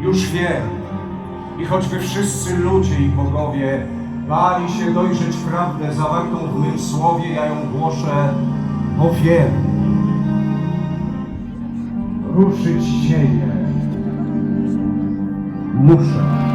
Już wiem. I choćby wszyscy ludzie i bogowie bali się dojrzeć prawdę zawartą w mym słowie, ja ją głoszę, bo wiem. Ruszyć się nie muszę.